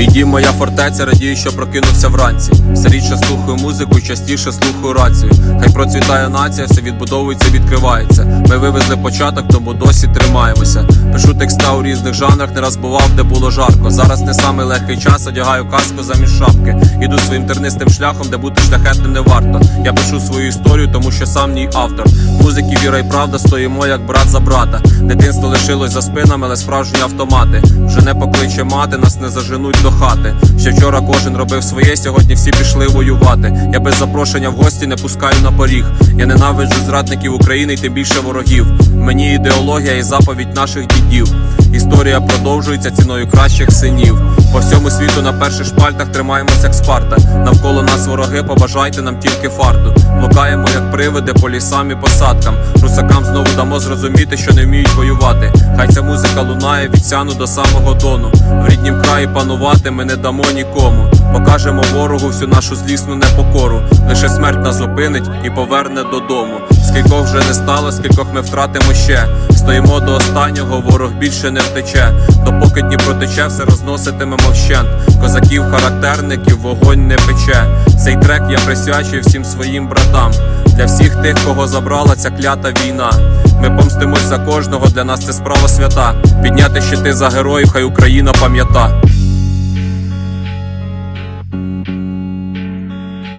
Мій дім, моя фортеця, радію, що прокинувся вранці. Все рідше слухаю музику, частіше слухаю рацію. Хай процвітає нація, все відбудовується, відкривається. Ми вивезли початок, тому досі тримаємося. Пишу текста у різних жанрах, не раз бував, де було жарко. Зараз не самий легкий час, одягаю каску замість шапки. Іду своїм тернистим шляхом, де бути шляхетним не варто. Я пишу свою історію, тому що сам ній автор. Музики, віра і правда стоїмо як брат за брата. Дитинство лишилось за спинами, але справжні автомати. Вже не покличе мати, нас не заженуть до хати. Ще вчора кожен робив своє, сьогодні всі пішли воювати. Я без запрошення в гості не пускаю на поріг. Я ненавиджу зрадників України і тим більше ворогів. Мені ідеологія і заповідь наших дідів. Історія продовжується ціною кращих синів. По всьому світу на перших шпальтах тримаємося як спарта. Навколо нас вороги, побажайте нам тільки фарту. Блукаємо як привиди по лісам і посадкам. Русакам дамо зрозуміти, що не вміють воювати. Хай ця музика лунає від сяну до самого дону. В ріднім краї панувати ми не дамо нікому. Покажемо ворогу всю нашу злісну непокору. Лише смерть нас зупинить і поверне додому. Скількох вже не стало, скількох ми втратимо ще. Стоїмо до останнього, ворог більше не втече. Допоки Дніпро тече, все розноситимемо вщент. Козаків, характерників, вогонь не пече. Трек я присвячую всім своїм братам. Для всіх тих, кого забрала ця клята війна. Ми помстимось за кожного, для нас це справа свята. Підняти щити за героїв, хай Україна пам'ята.